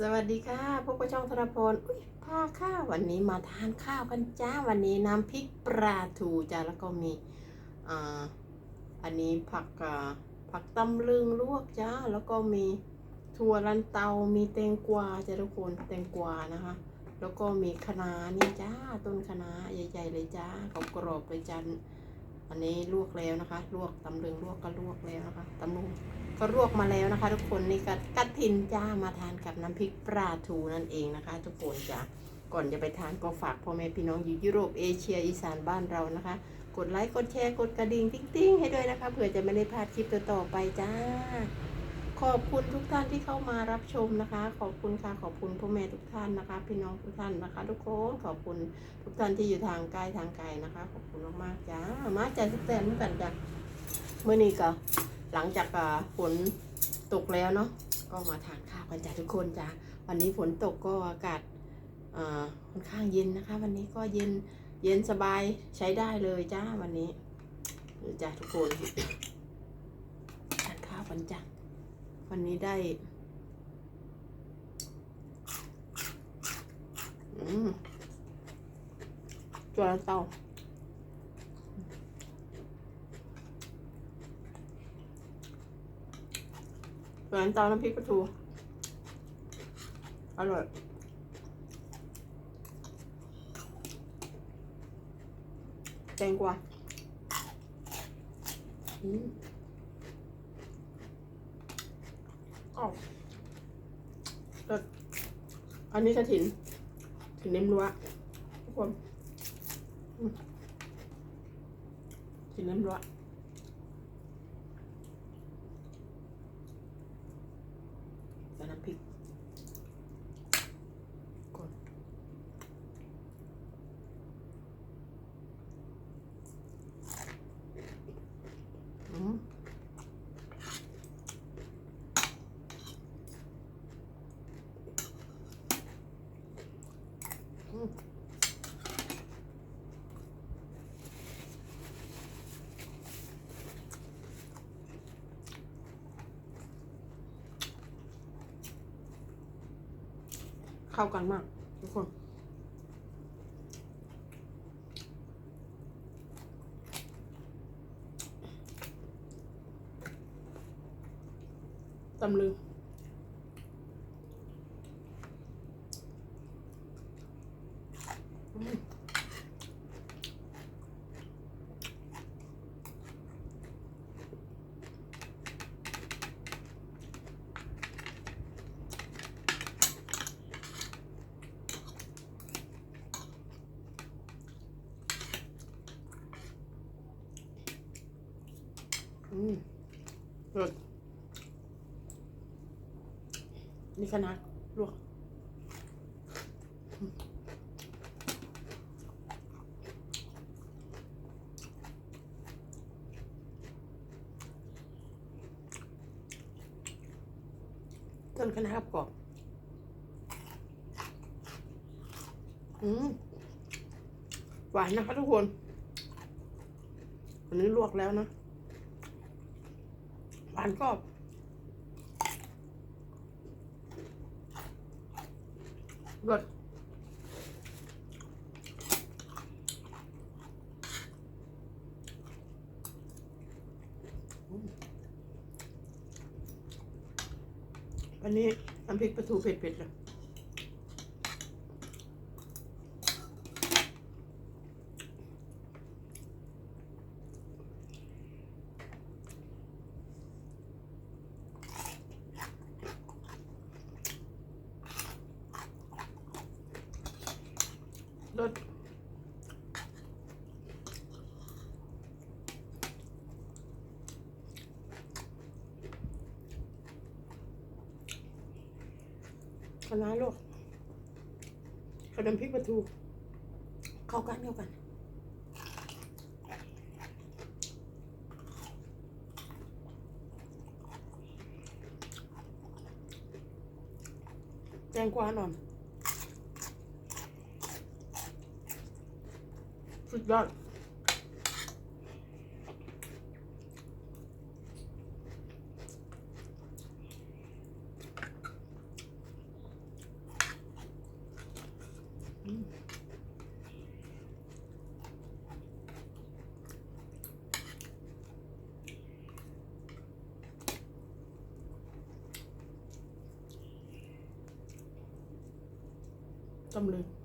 สวัสดีค่ะพบกับช่องธนพรอุ้ยพาข้าววันนี้มาทานข้าวกันจ้าวันนี้น้ำพริกปลาทูจ้าแล้วก็มีอ่าอันนี้ผักอ่าผักตำลึงลวกจ้าแล้วก็มีถั่วลันเตา มีแตงกวาจ้าทุกคนแตงกวานะคะ แล้วก็มีคะน้านี่จ้าต้นคะน้าใหญ่ๆเลยจ้ากรอบๆเลยจ้า อันนี้ลวกแล้วนะคะ ลวกตำลึงลวกก็ลวกแล้วนะคะตำลึงก็ลวกมาแล้วนะคะ ทุกคนนี่ก็กระถินจ้ามาทานกับน้ำพริกปลาทูนั่นเองนะคะ ทุกคนจ้าก่อนจะไปทานก็ฝากพ่อแม่พี่น้องอยู่ยุโรปเอเชียอีสานบ้านเรานะคะ กดไลค์กดแชร์กดกระดิ่งติ๊งๆให้ด้วยนะคะเผื่อจะไม่ได้พลาดคลิปต่อๆไปจ้า ขอบคุณทุกท่านที่เข้ามารับชมนะคะ ขอบคุณค่ะขอบคุณพ่อแม่ทุกท่านนะคะ พี่น้องทุกท่านนะคะ ทุกคนขอบคุณทุกท่านที่อยู่ทางใกล้ทางไกลนะคะ ขอบคุณมากๆจ้ามาใจสุดแสนเหมือนกันจ้ะเมื่อนี้ก็หลังจากฝนตกแล้วเนาะก็มาทานข้าวกันจ้ะทุกคนจ้ะวันนี้ฝนตกก็อากาศค่อนข้างเย็นนะคะ วันนี้ก็เย็นเย็นสบายใช้ได้เลยจ้าวันนี้จ้ะทุกคนทานข้าวกันจ้ะ วันนี้ได้ อืมตัวละเตาร้านเตาน้ำพริกปลาทู อร่อยแตงกวาอืม อ้าวแต่อันนี้กระถินถินเน้มรัวทุกคนถินเน้มรัวใส่น้ำพริก เข้ากันมาก ทุกคน ตำลึงอืม อืมรสนี่คณะลวกต้นคณะกรอบอืมหวานนะคะทุกคนอันนี้ลวกแล้วนะ หวานกรอบรสอันนี้น้ำพริกปลาทูเผ็ดๆเล รสคะน้าลวกกับน้ำพริกปลาทู เข้ากันเข้ากันแตงกวาหน่อย tâm lên.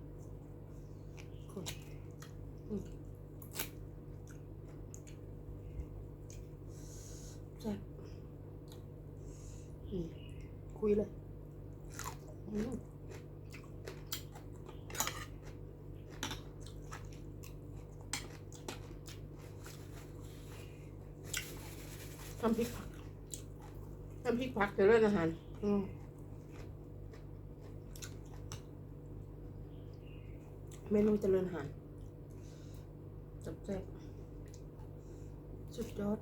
แซ่บนี่คุยเลยอืมทำพริกผักทำพริกผักเดี๋ยวเล่นอาหาร อืมเมนูเจริญอาหารจับแจ๊บสุดยอด